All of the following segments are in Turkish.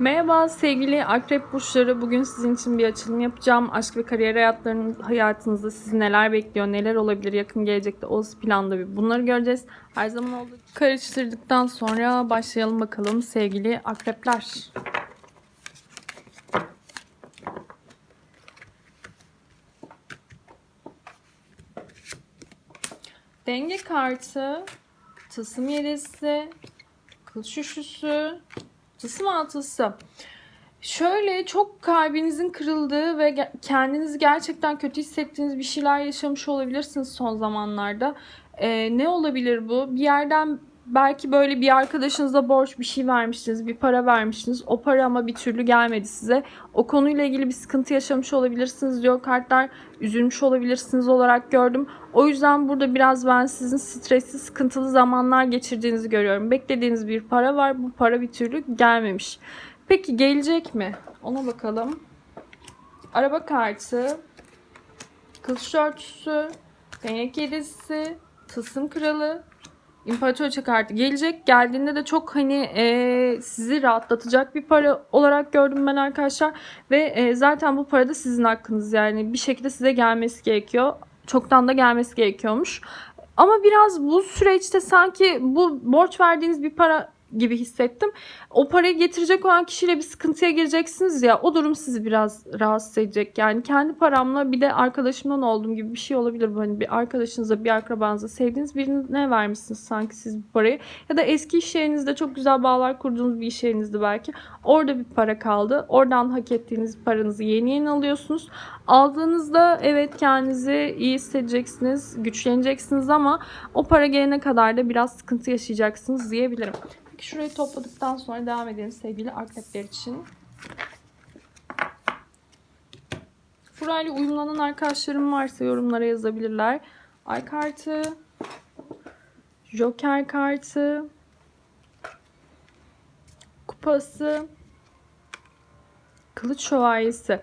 Merhaba sevgili akrep burçları. Bugün sizin için bir açılım yapacağım. Aşk ve kariyer hayatlarının hayatınızda sizi neler bekliyor, neler olabilir yakın gelecekte olası planda bir bunları göreceğiz. Her zaman olduğu karıştırdıktan sonra başlayalım bakalım sevgili akrepler. Denge kartı, tılsım yedisi, kılıç üçlüsü, tılsım altısı. Şöyle çok kalbinizin kırıldığı ve kendinizi gerçekten kötü hissettiğiniz bir şeyler yaşamış olabilirsiniz son zamanlarda. Ee, ne olabilir bu? Bir yerden belki böyle bir arkadaşınıza borç bir şey vermiştiniz, bir para vermiştiniz. O para ama bir türlü gelmedi size. O konuyla ilgili bir sıkıntı yaşamış olabilirsiniz diyor kartlar. Üzülmüş olabilirsiniz olarak gördüm. O yüzden burada biraz ben sizin stresli, sıkıntılı zamanlar geçirdiğinizi görüyorum. Beklediğiniz bir para var. Bu para bir türlü gelmemiş. Peki gelecek mi? Ona bakalım. Araba kartı, kılıç dörtüsü, değnek yedisi, tılsım kralı, İmparatoriçe kartı gelecek. Geldiğinde de çok hani e, sizi rahatlatacak bir para olarak gördüm ben arkadaşlar. Ve e, zaten bu para da sizin hakkınız yani bir şekilde size gelmesi gerekiyor. Çoktan da gelmesi gerekiyormuş. Ama biraz bu süreçte sanki bu borç verdiğiniz bir para gibi hissettim. O parayı getirecek olan kişiyle bir sıkıntıya gireceksiniz ya o durum sizi biraz rahatsız edecek. Yani kendi paramla bir de arkadaşımdan olduğum gibi bir şey olabilir. Hani bir arkadaşınıza, bir akrabanıza, sevdiğiniz birine vermişsiniz sanki siz bu parayı. Ya da eski iş yerinizde çok güzel bağlar kurduğunuz bir iş yerinizde belki. Orada bir para kaldı. Oradan hak ettiğiniz paranızı yeni yeni alıyorsunuz. Aldığınızda evet kendinizi iyi hissedeceksiniz, güçleneceksiniz ama o para gelene kadar da biraz sıkıntı yaşayacaksınız diyebilirim. Peki şurayı topladıktan sonra devam edelim sevgili akrepler için. Burayla uyumlanan arkadaşlarım varsa yorumlara yazabilirler. Ay kartı, Joker kartı, kupası, kılıç şövalyesi.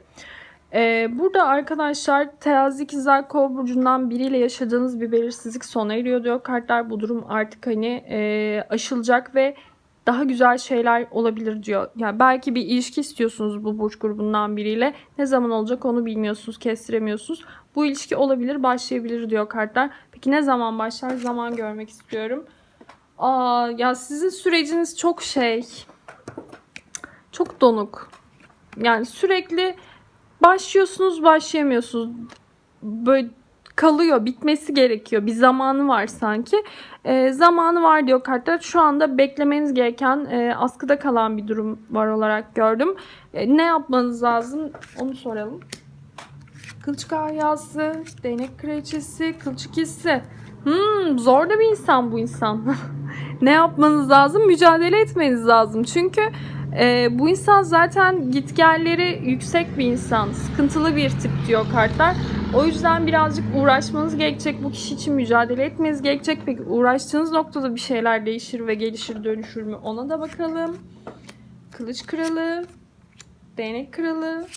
Ee, burada arkadaşlar terazi ikizler kova burcundan biriyle yaşadığınız bir belirsizlik sona eriyor diyor kartlar. Bu durum artık hani e, aşılacak ve daha güzel şeyler olabilir diyor. Yani belki bir ilişki istiyorsunuz bu burç grubundan biriyle. Ne zaman olacak onu bilmiyorsunuz, kestiremiyorsunuz. Bu ilişki olabilir, başlayabilir diyor kartlar. Peki ne zaman başlar? Zaman görmek istiyorum. Aa, ya sizin süreciniz çok şey. Çok donuk. Yani sürekli başlıyorsunuz, başlayamıyorsunuz. Böyle kalıyor, bitmesi gerekiyor. Bir zamanı var sanki. E, zamanı var diyor kartlar. Şu anda beklemeniz gereken e, askıda kalan bir durum var olarak gördüm. E, ne yapmanız lazım onu soralım. Kılıç kahyası, değnek kraliçesi, kılıç ikisi. Hmm, zor da bir insan bu insan. ne yapmanız lazım? Mücadele etmeniz lazım. Çünkü bu insan zaten gitgelleri yüksek bir insan. Sıkıntılı bir tip diyor kartlar. O yüzden birazcık uğraşmanız gerekecek. Bu kişi için mücadele etmeniz gerekecek. Peki uğraştığınız noktada bir şeyler değişir ve gelişir dönüşür mü? Ona da bakalım. Kılıç kralı, değnek kralı,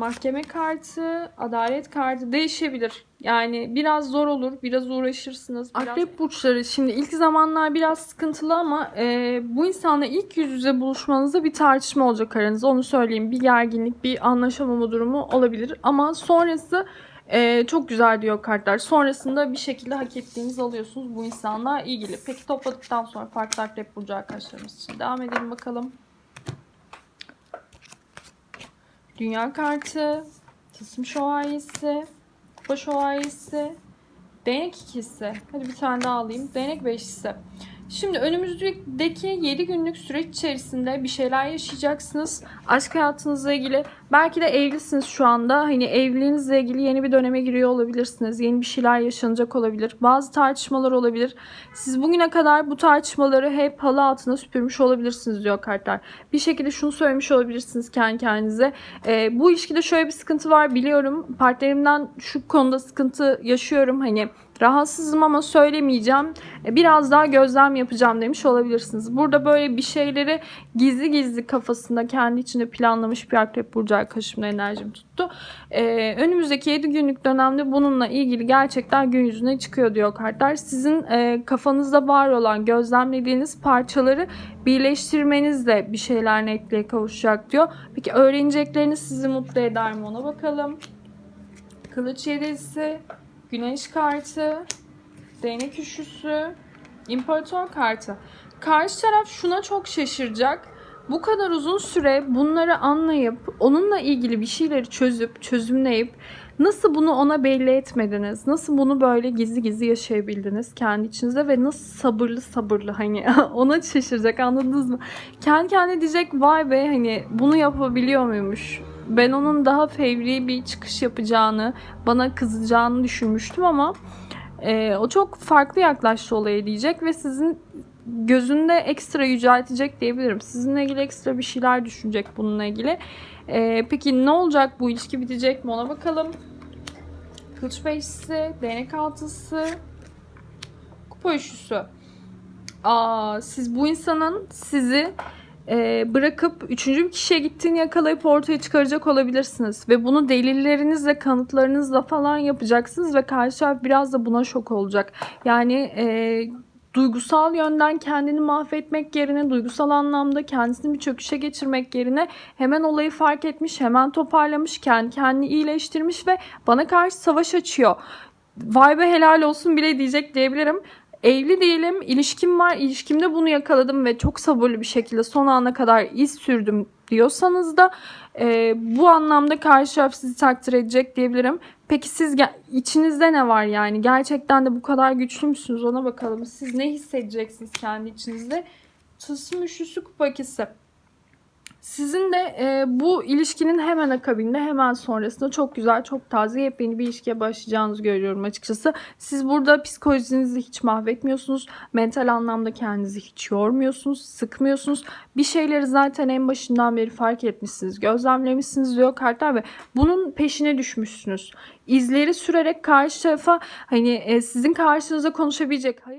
mahkeme kartı, adalet kartı değişebilir. Yani biraz zor olur, biraz uğraşırsınız. Biraz... Akrep burçları şimdi ilk zamanlar biraz sıkıntılı ama e, bu insanla ilk yüz yüze buluşmanızda bir tartışma olacak aranızda. Onu söyleyeyim. Bir gerginlik, bir anlaşamama durumu olabilir. Ama sonrası e, çok güzel diyor kartlar. Sonrasında bir şekilde hak ettiğinizi alıyorsunuz bu insanla ilgili. Peki topladıktan sonra farklı akrep burcu arkadaşlarımız için devam edelim bakalım. Dünya kartı, tılsım şövalyesi, kupa şövalyesi, değnek ikisi. Hadi bir tane daha alayım. Değnek beşlisi. Şimdi önümüzdeki 7 günlük süreç içerisinde bir şeyler yaşayacaksınız. Aşk hayatınızla ilgili. Belki de evlisiniz şu anda. Hani evliliğinizle ilgili yeni bir döneme giriyor olabilirsiniz. Yeni bir şeyler yaşanacak olabilir. Bazı tartışmalar olabilir. Siz bugüne kadar bu tartışmaları hep halı altına süpürmüş olabilirsiniz diyor kartlar. Bir şekilde şunu söylemiş olabilirsiniz kendi kendinize. Ee, bu ilişkide şöyle bir sıkıntı var biliyorum. Partnerimden şu konuda sıkıntı yaşıyorum. Hani Rahatsızım ama söylemeyeceğim. E, Biraz daha gözlem yapacağım demiş olabilirsiniz. Burada böyle bir şeyleri gizli gizli kafasında kendi içinde planlamış bir akrep burcu arkadaşımla enerjim tuttu. Ee, önümüzdeki 7 günlük dönemde bununla ilgili gerçekten gün yüzüne çıkıyor diyor kartlar. Sizin e, kafanızda var olan gözlemlediğiniz parçaları birleştirmenizle bir şeyler netliğe kavuşacak diyor. Peki öğrenecekleriniz sizi mutlu eder mi ona bakalım. Kılıç yedisi, güneş kartı, değnek üçlüsü, imparator kartı. Karşı taraf şuna çok şaşıracak. Bu kadar uzun süre bunları anlayıp onunla ilgili bir şeyleri çözüp çözümleyip nasıl bunu ona belli etmediniz? Nasıl bunu böyle gizli gizli yaşayabildiniz kendi içinizde ve nasıl sabırlı sabırlı hani ona şaşıracak anladınız mı? Kendi kendine diyecek vay be hani bunu yapabiliyor muymuş? Ben onun daha fevri bir çıkış yapacağını, bana kızacağını düşünmüştüm ama e, o çok farklı yaklaştı olaya diyecek ve sizin gözünde ekstra yüceltecek diyebilirim. Sizinle ilgili ekstra bir şeyler düşünecek bununla ilgili. Ee, peki ne olacak? Bu ilişki bitecek mi? Ona bakalım. Kılıç beşlisi, değnek altısı, kupa üçlüsü. Aa, siz bu insanın sizi e, bırakıp üçüncü bir kişiye gittiğini yakalayıp ortaya çıkaracak olabilirsiniz. Ve bunu delillerinizle, kanıtlarınızla falan yapacaksınız ve karşı taraf biraz da buna şok olacak. Yani e, duygusal yönden kendini mahvetmek yerine, duygusal anlamda kendisini bir çöküşe geçirmek yerine hemen olayı fark etmiş, hemen toparlamış, kendi kendini iyileştirmiş ve bana karşı savaş açıyor. Vay be helal olsun bile diyecek diyebilirim. Evli değilim, ilişkim var, ilişkimde bunu yakaladım ve çok sabırlı bir şekilde son ana kadar iz sürdüm diyorsanız da e, bu anlamda karşı taraf sizi takdir edecek diyebilirim. Peki siz içinizde ne var yani? Gerçekten de bu kadar güçlü müsünüz? Ona bakalım. Siz ne hissedeceksiniz kendi içinizde? Tılsım üçlüsü kupa. Sizin de e, bu ilişkinin hemen akabinde hemen sonrasında çok güzel, çok taze yepyeni bir ilişkiye başlayacağınızı görüyorum açıkçası. Siz burada psikolojinizi hiç mahvetmiyorsunuz. Mental anlamda kendinizi hiç yormuyorsunuz, sıkmıyorsunuz. Bir şeyleri zaten en başından beri fark etmişsiniz, gözlemlemişsiniz diyor kartlar ve bunun peşine düşmüşsünüz. İzleri sürerek karşı tarafa hani e, sizin karşınıza konuşabilecek, hayır